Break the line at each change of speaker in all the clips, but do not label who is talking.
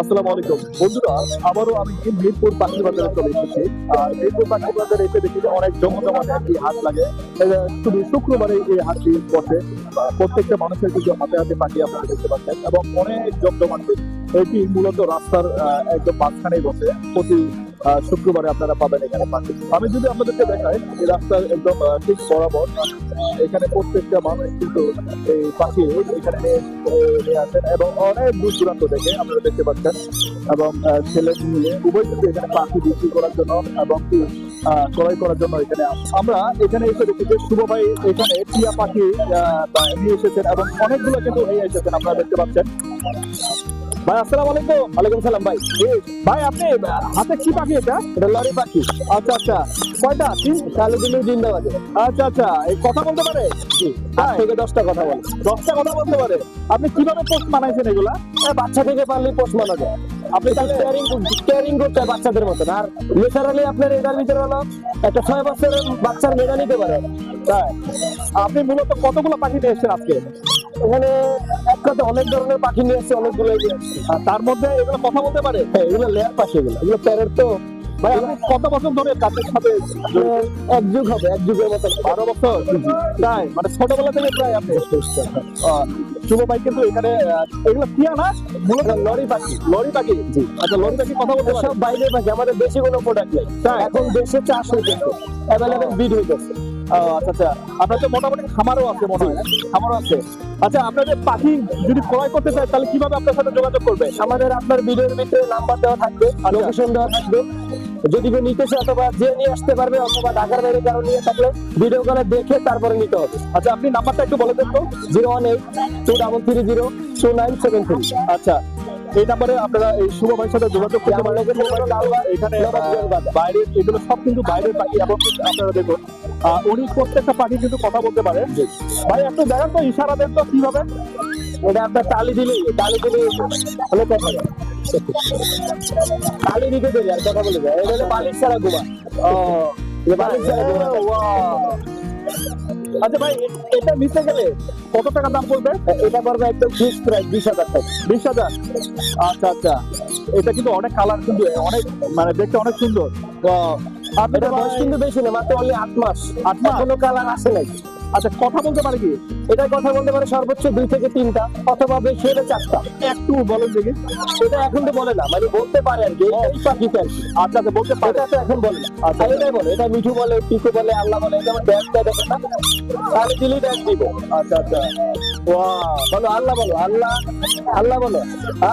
আসসালামু আলাইকুম। বন্ধুরা, আবারও আমি মিরপুর পাখি বাজারে চলে এসেছি। আর মিরপুর পাখি বাজারে এসে দেখি যে অনেক জমজমাট একটি হাট লাগে। শুধু শুক্রবারে এই হাটটি বসে। প্রত্যেকটা মানুষের কিছু হাতে হাতে পাখি আপনারা দেখতে পাচ্ছেন এবং অনেক জমজমাট এটি মূলত রাস্তার একদম মাঝখানেই বসে। প্রতি শুক্রবারে আপনারা পাবেন এখানে আমি যদি আপনাদেরকে দেখাই, এই রাস্তার একদম ঠিক বরাবর, এখানে প্রত্যেকটা মানুষ কিন্তু এই পাখি এখানে নিয়ে আসেন এবং অনেক দূর দূরান্ত থেকে আপনারা দেখতে পাচ্ছেন। এবং ছেলে মেয়ে উভয় কিন্তু এখানে পাখি বিক্রি করার জন্য এবং ক্রয় করার জন্য এখানে আমরা এখানে এসে দেখি যে শুভ ভাই এখানে টিয়া পাখি নিয়ে এসেছেন এবং অনেকগুলো কিন্তু নিয়ে এসেছেন, আপনারা দেখতে পাচ্ছেন। ভাই আসসালামু আলাইকুম। ওয়ালাইকুম সালাম ভাই। ভাই আপনি হাতে কি পাখি এটা? এটা লরি পাখি। আচ্ছা আচ্ছা। কয়টা? তিন? কালো দিলেও জিন্দাবাদে আচ্ছা আচ্ছা। এই কথা বলতে পারে? আট থেকে দশটা কথা বলে। দশটা কথা বলতে পারে। আপনি কীভাবে পোস্ট মানাইছেন এগুলা? বাচ্চা থেকে পারলে পোস্ট মানা যায়। আপনি তাহলে কেয়ারিং কেয়ারিং করতে বাচ্চাদের মতন। আর ন্যাচারালি আপনার এটার ভিতরে হলো একটা ছয় বছরের বাচ্চার মেধা নিতে পারে। আপনি মূলত কতগুলো পাখি নিয়ে এসেছেন আজকে? এখানে এক কথা অনেক ধরনের পাখি নিয়ে এসেছে অনেকগুলো আর তার মধ্যে এগুলো কথা বলতে পারে? হ্যাঁ এগুলো লেয়ার পাখি এগুলো। এগুলো প্যারের তো। ভাই আপনি কত বছর ধরে কাজের সাথে এক যুগ হবে এক যুগের মতো। বারো বছর? তাই? মানে ছোটবেলা থেকে প্রায় আপনি শুভ ভাই কিন্তু এখানে এগুলো টিয়া না মূলত লরি পাখি। লরি পাখি? আচ্ছা লরি পাখি কথা বলতে সব বাইরে পাখি আমাদের দেশে কোনো প্রোডাক্ট নেই। এখন দেশে চাষ হয়ে গেছে। অ্যাভেলেবেল বিড হয়ে ও, আচ্ছা আচ্ছা। আপনার তো মোটামুটি খামারও আছে মনে হয় খামারও আছে। আচ্ছা আপনাদের পাখি যদি ক্রয় করতে চায় তাহলে কীভাবে আপনার সাথে যোগাযোগ করবে? আমাদের আপনার ভিডিওর ভিতরে নাম্বার দেওয়া থাকবে লোকেশন দেওয়া থাকবে। যদি কেউ নিতে চায় অথবা যে নিয়ে আসতে পারবে অথবা ঢাকার বাইরে কারও নিয়ে থাকলে ভিডিও কলে দেখে তারপরে নিতে হবে। আচ্ছা আপনি নাম্বারটা একটু বলে দেন তো zero one eight two double three zero two nine seven three আচ্ছা এই নাম্বারে আপনারা এই শুভ ভাইয়ের সাথে যোগাযোগ করতে পারেন এখানে বাইরের এগুলো সব কিন্তু বাইরের পাখি এবং আপনারা দেখুন। উনি প্রত্যেকটা পাখি কিন্তু কথা বলতে পারে। ভাই একটু দেখেন তো ইশারা দেন তো কীভাবে? এটা আপনার তালি দিলেই তালি দিলে। হলে কথা। তালি দিতে দেরি আর কথা বলে যায়। এটা হলো বালিশ ছাড়া ঘুমা ও বালিশ ছাড়া ঘুমা আচ্ছা ভাই এটা নিতে গেলে কত টাকা দাম পড়বে? এটা পড়বে একদম ফিক্স প্রাইস বিশ হাজার টাকা। বিশ হাজার? আচ্ছা আচ্ছা। এটা কিন্তু অনেক কালার কিন্তু অনেক মানে দেখতে অনেক সুন্দর। তো আপনি
বয়স কিন্তু বেশি না মাত্র অনলি আট মাস।
আট মাস?
কোনো কালার আসে নাই।
আচ্ছা কথা বলতে পারে কি?
এটা কথা বলতে পারে সর্বোচ্চ দুই থেকে তিনটা অথবা বেশি হলে চারটা।
একটু বলেন দেখি।
এটা এখন তো বলে না মানে বলতে পারে আর কি এই পাখিতে আর কি
আচ্ছা আচ্ছা বলতে পারে।
এটা তো এখন বলে না। আচ্ছা এটাই বলে এটা মিঠু বলে পিকু বলে আল্লাহ বলে এটা আমার ড্যান্স দেয় দেখে না? দিলেই ড্যান্স দিব।
আচ্ছা আচ্ছা।
ওয়া বলো আল্লাহ বলো আল্লাহ আল্লাহ বলো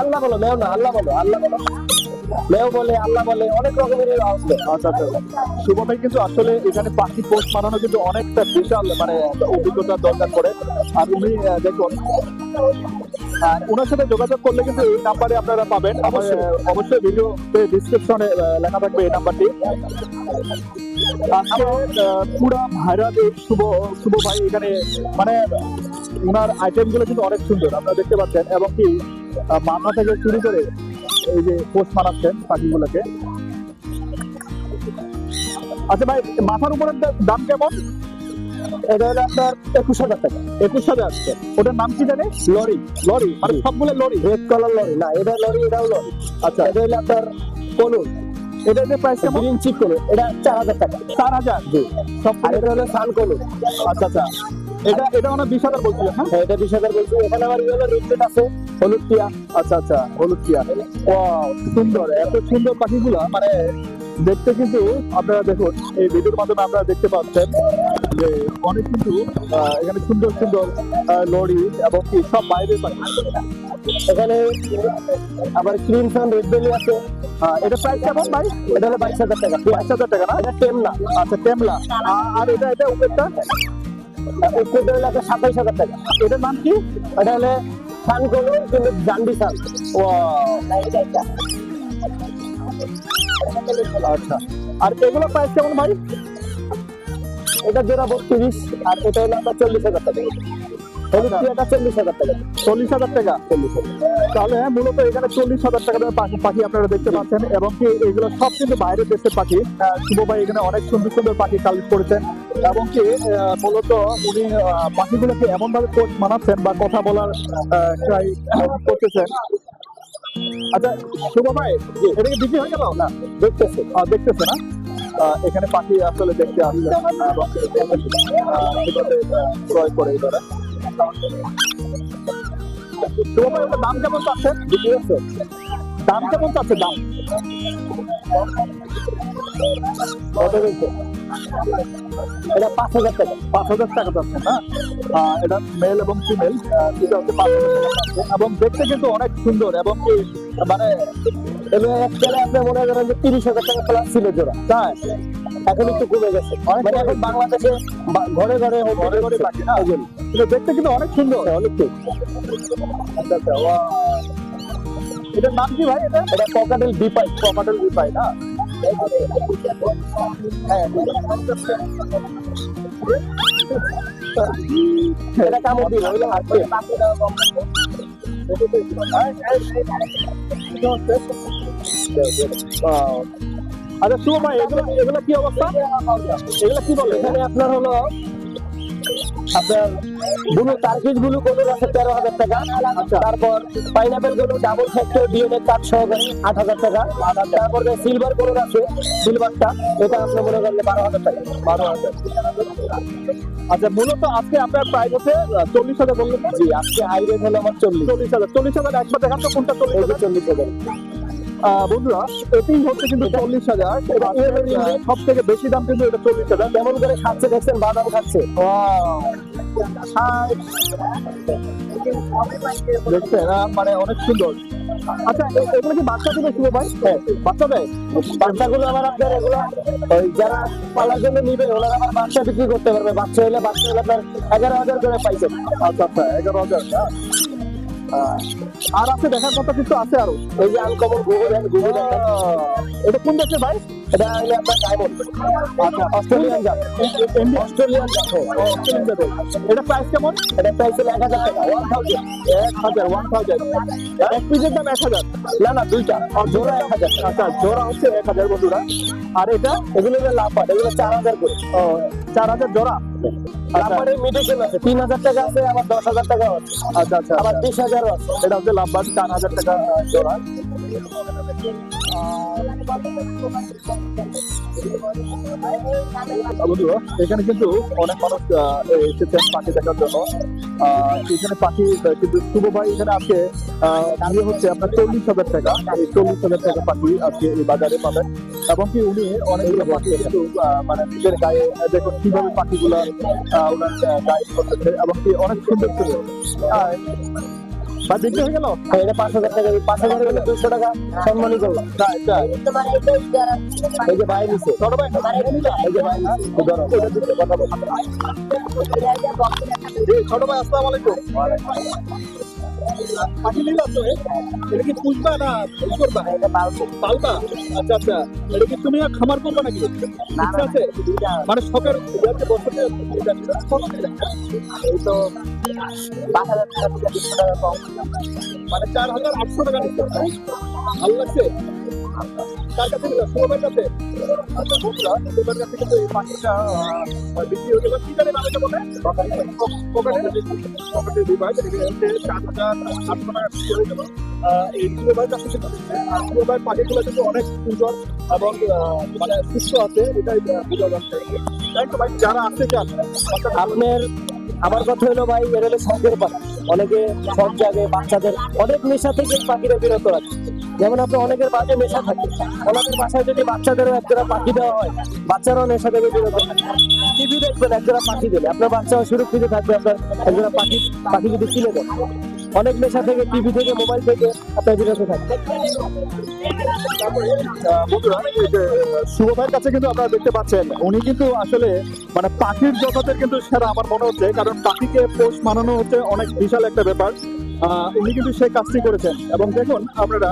আল্লাহ বলো মেও না আল্লাহ বলো আল্লাহ বলো। মেও বলে আল্লাহ বলে অনেক রকমের
আচ্ছা আচ্ছা। শুভ ভাই কিন্তু আসলে এখানে পাখি কিন্তু অনেকটা বিশাল মানে অভিজ্ঞতার দরকার পড়ে। আর উনি দেখুন আর ওনার সাথে যোগাযোগ করলে কিন্তু এই নাম্বারে আপনারা পাবেন। অবশ্যই। ভিডিওতে ডিসক্রিপশনে লেখা থাকবে এই নাম্বারটি। পুরা ভাইরাল এই শুভ শুভ ভাই এখানে মানে ওনার আইটেমগুলো কিন্তু অনেক সুন্দর আপনারা দেখতে পাচ্ছেন। এবং কি মাথা থেকে শুরু করে এই যে পোস্ট বানাচ্ছেন পাখিগুলোকে আচ্ছা ভাই মাথার উপরের দাম কেমন?
এটা হলো আপনার একুশ হাজার টাকা।
একুশ হাজার ওটার নাম কি জানে লরি। লরি মানে সবগুলো লরি।
Red colour lory. না এটা লরি এটাও লরি।
আচ্ছা।
এটা হলো আপনার কলুন
এটা যে প্রাইস কেমন?
গ্রিন চিপ কলুন এটা চার হাজার টাকা।
চার হাজার?
জি।
সব
আর এটা হলো সান কলুন
আচ্ছা আচ্ছা। এটা এটা মানে বিশ হাজার বলছিলেন হ্যাঁ?
হ্যাঁ এটা বিশ হাজার বলছি। এখানে আবার ইয়েলো রেড আছে। হলুদ টিয়া
আচ্ছা আচ্ছা হলুদ টিয়া Wow, সুন্দর এত সুন্দর পাখিগুলো মানে দেখতে কিন্তু আপনারা দেখুন এই ভিডিওর মাধ্যমে আপনারা দেখতে পাচ্ছেন যে অনেক কিন্তু এখানে সুন্দর সুন্দর লরি এবং কি সব বাইরের পাখি।
এখানে আবার ক্রিমসন রেড বেলি আছে।
এটা প্রাইস কেমন ভাই?
এটা হলো বাইশ হাজার টাকা।
বাইশ হাজার টাকা না?
এটা টেম না
আচ্ছা কেমলা আ- আর এটা এটা উপরটা?
উপরে হলো সাতাইশ হাজার টাকা।
এটার নাম কি?
এটা হলে সান কিন্তু সান
ও আচ্ছা আর এগুলো প্রাইস কেমন ভাই?
এটা জোড়া বত্রিশ আর এটা হলো আপনার চল্লিশ হাজার টাকা। চল্লিশ হাজার টাকা।
চল্লিশ হাজার টাকা? চল্লিশ তাহলে হ্যাঁ, মূলত এখানে চল্লিশ হাজার টাকা পাখি পাখি আপনারা দেখতে পাচ্ছেন এবং কি এগুলো সব কিন্তু বাইরের দেশের পাখি। শুভ ভাই এখানে অনেক সুন্দর সুন্দর পাখি কালেক্ট করেছেন। এবং কি মূলত উনি পাখিগুলোকে এমন ভাবে কোচ মানাচ্ছেন বা কথা বলার ট্রাই করতেছেন। আচ্ছা শুভ ভাই এটা কি বিক্রি হয়ে গেল? না দেখতেছে। দেখতেছে না? এখানে পাখি আসলে দেখতে আহ, ক্রয় করে শুভ ভাই দাম কেমন চাচ্ছেন? বিক্রি হচ্ছে দাম কেমন চাচ্ছে? দাম? কত
এটা পাঁচ হাজার টাকা
পাঁচ হাজার টাকা যাচ্ছে না এটা মেল এবং ফিমেল এটা হচ্ছে পাঁচ হাজার টাকা এবং দেখতে কিন্তু অনেক সুন্দর এবং কি মানে
একবারে আপনি মনে করেন যে তিরিশ হাজার টাকা প্লাস ছিল জোড়া
তাই?
এখন একটু কমে গেছে। মানে এখন বাংলাদেশে ঘরে ঘরে
ঘরে ঘরে পাখি না কিন্তু দেখতে কিন্তু অনেক সুন্দর।
অনেক
আচ্ছা আচ্ছা এটার নাম কি ভাই এটা?
এটা পকাটেল বিপাই
কমাটেল বিপাই না হ্যাঁ। আচ্ছা শুভ ভাই এগুলো এগুলো কি অবস্থা? এগুলো কি বলে?
এখানে আপনার হলো আপনার ব্লু টার্কিশ ব্লু কলর আছে তেরো হাজার টাকা। তারপর পাইনাপেলগুলো ডাবল ফ্যাক্টর ডিএনএ কার্ড সহকারে আট হাজার টাকা। তারপর সিলভার কলর আছে সিলভারটা এটা আপনার মনে করলে বারো হাজার টাকা।
বারো হাজার আচ্ছা মূলত আজকে আপনার প্রাইস হচ্ছে চল্লিশ হাজার বললেন?
জি আজকে হাই রেট হলো আমার চল্লিশ।
চল্লিশ হাজার। চল্লিশ হাজার একবার দেখান তো কোনটা চল্লিশ হাজার?
চল্লিশ হাজার।
বন্ধুরা এটাই হচ্ছে কিন্তু চল্লিশ হাজার সব থেকে বেশি দাম কিন্তু এটা চল্লিশ হাজার।
কেমন করে খাচ্ছে দেখছেন? বাদাম খাচ্ছে।
দেখছেন? মানে অনেক সুন্দর। আচ্ছা এগুলো কি বাচ্চা দিবে শুভ ভাই? হ্যাঁ। বাচ্চা দেয়
বাচ্চাগুলো আবার আপনার এগুলো ওই যারা পালার জন্য নিবে ওনারা আবার বাচ্চা বিক্রি করতে পারবে। বাচ্চা হলে বাচ্চা হলে আপনার এগারো হাজার করে পাইছেন।
আচ্ছা আচ্ছা এগারো হাজার। আর আছে দেখার মতো কিছু আছে আরও।
ওই যে আনকমন গুগল গুগল
আহ, এটা কোন দেশে ভাই?
এটা হলে আপনার ডায়মন্ড
আচ্ছা
অস্ট্রেলিয়ান জাত। অস্ট্রেলিয়ান জাত
অস্ট্রেলিয়ান জাতের। এটা প্রাইস কেমন?
এটা প্রাইস হলো এক হাজার টাকা। ওয়ান থাউজেন্ড
এক হাজার ওয়ান থাউজেন্ড এক পিসের দাম এক হাজার।
না না দুইটা। জোড়া এক হাজার।
আচ্ছা জোড়া হচ্ছে এক হাজার বন্ধুরা। আর এটা
এগুলো হলো লাফাট। এগুলো চার হাজার করে।
চার হাজার জোড়া?
মেডিসিন আছে তিন হাজার টাকা আছে আবার দশ হাজার টাকা আছে।
আচ্ছা আচ্ছা।
আবার বিশ হাজারও আছে।
এটা হচ্ছে চার হাজার টাকা জোড়া। এখানে কিন্তু অনেক মানুষ এসেছেন পাখি দেখার জন্য এখানে পাখি কিন্তু শুভ ভাই এখানে আজকে আহ, দিয়ে হচ্ছে আপনার চল্লিশ হাজার টাকা। এই চল্লিশ হাজার টাকা পাখি আজকে এই বাজারে পাবেন। এবং কি উনি অনেকগুলো পাখি কিন্তু মানে নিজের গায়ে দেখুন কীভাবে পাখিগুলো ওনার গায়ে করতেছে এবং কি অনেক সুন্দর সুন্দর ভাই বিক্রি হয়ে গেল?
এটা পাঁচ হাজার টাকা পাঁচ হাজার গেলে দুইশো টাকা সম্মানই করলাম এই যে
ভাই
এই যে বাইরে ধরো
কথা বলব। ছোট ভাই আসসালামু আলাইকুম। এটা কি পুষবা না ই করবা আচ্ছা আচ্ছা এটা কি তুমি খামার করবা নাকি ইচ্ছা আছে মানে শখের ইয়াতে তো মানে চার হাজার আটশো টাকা নিচ্ছে পাখিগুলো কিন্তু অনেক সুন্দর এবং মানে আছে। এটাই যারা আছে যান
আপনার, আমার কথা হলো ভাই, এর হলো শখের অনেকে শখ জাগে বাচ্চাদের অনেক নেশা থেকে পাখিরা বিরত রাখে যেমন আপনি অনেকের বাজে নেশা থাকে। ওনাদের বাসায় যদি বাচ্চাদেরও একজোড়া পাখি দেওয়া হয়, বাচ্চারাও নেশা থেকে বিরত টিভি দেখবেন, একজোড়া পাখি দিলে। আপনার বাচ্চাও সুরক্ষিত থাকবে, আপনার একজোড়া পাখি পাখি যদি কিনে দেন অনেক নেশা থেকে টিভি থেকে মোবাইল থেকে আপনার বিরত থাকবে।
বন্ধুরা শুভ ভাইয়ের কাছে কিন্তু আপনারা দেখতে পাচ্ছেন, উনি কিন্তু আসলে মানে পাখির জগতের কিন্তু সেরা আমার মনে হচ্ছে, কারণ পাখিকে পোষ মানানো হচ্ছে অনেক বিশাল একটা ব্যাপার। উনি কিন্তু সেই কাজটি করেছেন। এবং দেখুন, আপনারা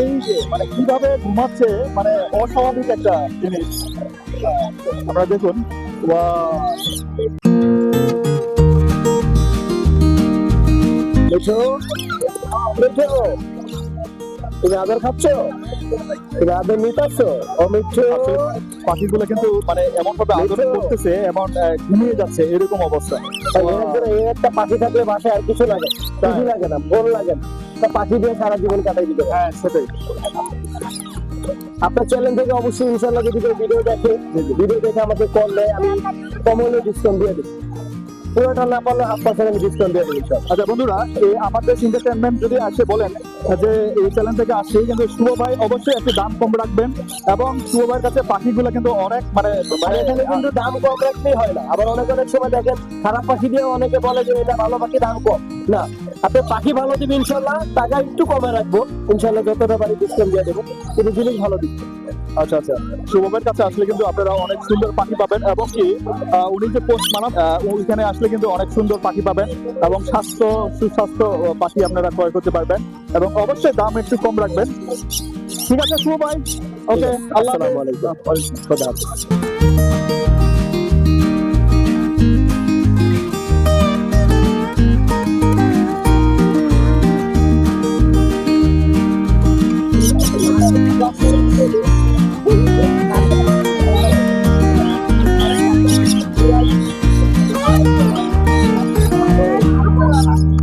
এই যে মানে কীভাবে ঘুমাচ্ছে মানে অস্বাভাবিক একটা জিনিস। আপনারা দেখুন
তুমি আদর খাচ্ছ? তুমি আদর নিতেছ ও
পাখিগুলো কিন্তু মানে এমন ভাবে আদর করতেছে এমন ঘুমিয়ে যাচ্ছে এরকম অবস্থা।
এই একটা পাখি থাকলে বাসায় আর কিছু লাগে কিছু লাগে না ফোন লাগে না। তা পাখি দিয়ে সারা জীবন কাটাই পারে।
হ্যাঁ সেটাই।
আপনার চ্যানেল থেকে অবশ্যই ইনশাল্লাহ যদি কেউ ভিডিও দেখে ভিডিও দেখে আমাকে কল দেয় আমি কমলে ডিসকাউন্ট দিয়ে দিই পুরোটা না পারলে হাফ পার্সেন্ট আমি ডিসকাউন্ট দিয়ে দিই
আচ্ছা বন্ধুরা এই আমাদের এন্টারটেনমেন্ট যদি আসে বলেন যে এই চ্যানেল থেকে আসছে কিন্তু শুভ ভাই অবশ্যই একটু দাম কম রাখবেন এবং শুভ ভাইয়ের কাছে পাখিগুলো কিন্তু অনেক মানে
মানে এখানে কিন্তু দাম কম রাখলেই হয় না। আবার অনেক অনেক সময় দেখেন খারাপ পাখি দিয়ে অনেকে বলে যে এটা ভালো পাখি দাম কম। না আপনি পাখি ভালো দিবেন ইনশাল্লাহ টাকা একটু কমে রাখব। ইনশাল্লাহ যতটা পারি ডিসকাউন্ট দিয়ে দেবো কিন্তু জিনিস ভালো দিবে।
আচ্ছা আচ্ছা। শুভ ভাইয়ের কাছে আসলে কিন্তু আপনারা অনেক সুন্দর পাখি পাবেন এবং কি উনি যে পোস্ট মানান ওইখানে আসলে কিন্তু অনেক সুন্দর পাখি পাবেন এবং স্বাস্থ্য সুস্বাস্থ্য পাখি আপনারা ক্রয় করতে পারবেন এবং অবশ্যই দাম একটু কম রাখবেন। ঠিক আছে শুভ ভাই। ওকে আল্লাহ।
খোদা।
হাফেজ